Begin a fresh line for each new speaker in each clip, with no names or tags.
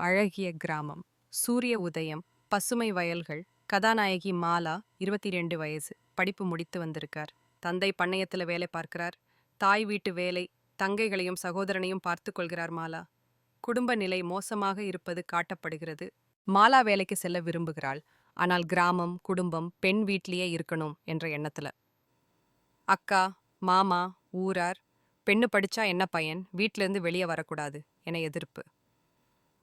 அழகிய கிராமம் சூரிய உதயம் பசுமை வயல்கள் கதாநாயகி மாலா இருபத்தி ரெண்டு வயசு படிப்பு முடித்து வந்திருக்கார். தந்தை பண்ணையத்துல வேலை பார்க்கிறார். தாய் வீட்டு வேலை தங்கைகளையும் சகோதரனையும் பார்த்து கொள்கிறார் மாலா. குடும்ப நிலை மோசமாக இருப்பது காட்டப்படுகிறது. மாலா வேலைக்கு செல்ல விரும்புகிறாள். ஆனால் கிராமம் குடும்பம் பெண் வீட்லயே இருக்கணும் என்ற எண்ணத்துல. அக்கா மாமா ஊரார் பெண்ணு படிச்சா என்ன பயன்? வீட்ல இருந்து வெளியே வரக்கூடாது என எதிர்ப்பு.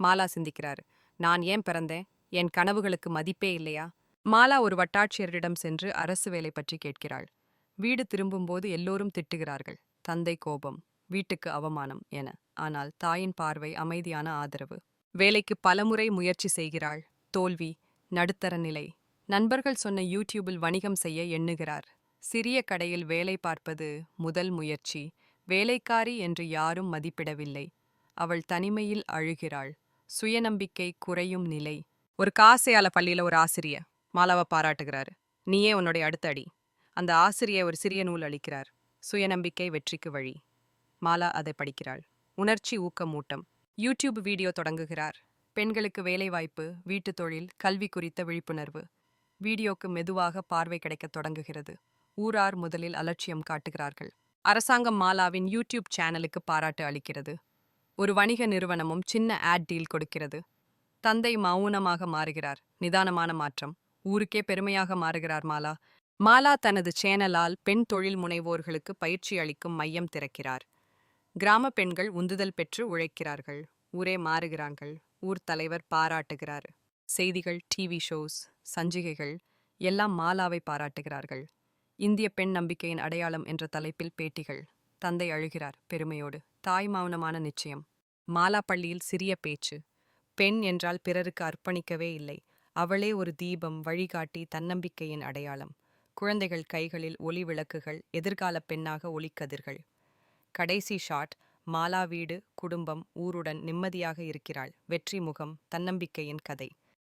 மாலா சிந்திக்கிறார். நான் ஏன் பிறந்தேன்? என் கனவுகளுக்கு மதிப்பே இல்லையா? மாலா ஒரு வட்டாட்சியரிடம் சென்று அரசு வேலை பற்றி கேட்கிறாள். வீடு திரும்பும்போது எல்லோரும் திட்டுகிறார்கள். தந்தை கோபம் வீட்டுக்கு அவமானம் என. ஆனால் தாயின் பார்வை அமைதியான ஆதரவு. வேலைக்கு பலமுறை முயற்சி செய்கிறாள். தோல்வி நடுத்தர நிலை. நண்பர்கள் சொன்ன யூடியூபில் வணிகம் செய்ய எண்ணுகிறார். சிறிய கடையில் வேலை பார்ப்பது முதல் முயற்சி. வேலைக்காரி என்று யாரும் மதிப்பிடவில்லை. அவள் தனிமையில் அழுகிறாள். சுயநம்பிக்கை குறையும் நிலை. ஒரு காசையால பள்ளியில ஒரு ஆசிரிய மாலாவை பாராட்டுகிறார். நீயே உன்னுடைய அடுத்த அடி. அந்த ஆசிரியர் ஒரு சிறிய நூல் அளிக்கிறார். சுயநம்பிக்கை வெற்றிக்கு வழி. மாலா அதை படிக்கிறாள். உணர்ச்சி ஊக்கமூட்டம். யூடியூப் வீடியோ தொடங்குகிறார். பெண்களுக்கு வேலைவாய்ப்பு வீட்டுத் தொழில் கல்வி குறித்த விழிப்புணர்வு. வீடியோக்கு மெதுவாக பார்வை கிடைக்க தொடங்குகிறது. ஊரார் முதலில் அலட்சியம் காட்டுகிறார்கள். அரசாங்கம் மாலாவின் யூடியூப் சேனலுக்கு பாராட்டு அளிக்கிறது. ஒரு வணிக நிறுவனமும் சின்ன ஆட் டீல் கொடுக்கிறது. தந்தை மௌனமாக மாறுகிறார். நிதானமான மாற்றம். ஊருக்கே பெருமையாக மாறுகிறார் மாலா. மாலா தனது சேனலால் பெண் தொழில் முனைவோர்களுக்கு பயிற்சி அளிக்கும் மையம் திறக்கிறார். கிராம பெண்கள் உந்துதல் பெற்று உழைக்கிறார்கள். ஊரே மாறுகிறார்கள். ஊர் தலைவர் பாராட்டுகிறார். செய்திகள் டிவி ஷோஸ் சஞ்சிகைகள் எல்லாம் மாலாவை பாராட்டுகிறார்கள். இந்திய பெண் நம்பிக்கையின் அடையாளம் என்ற தலைப்பில் பேட்டிகள். தந்தை அழுகிறார் பெருமையோடு. தாய் மௌனமான நிச்சயம். மாலா பள்ளியில் சிறிய பேச்சு. பெண் என்றால் பிறருக்கு அர்ப்பணிக்கவே இல்லை. அவளே ஒரு தீபம் வழிகாட்டி தன்னம்பிக்கையின் அடையாளம். குழந்தைகள் கைகளில் ஒளி விளக்குகள் எதிர்கால பெண்ணாக ஒளிக்கதிர்கள் கடைசி ஷாட் மாலா வீடு குடும்பம் ஊருடன் நிம்மதியாக இருக்கிறாள். வெற்றி முகம் தன்னம்பிக்கையின் கதை.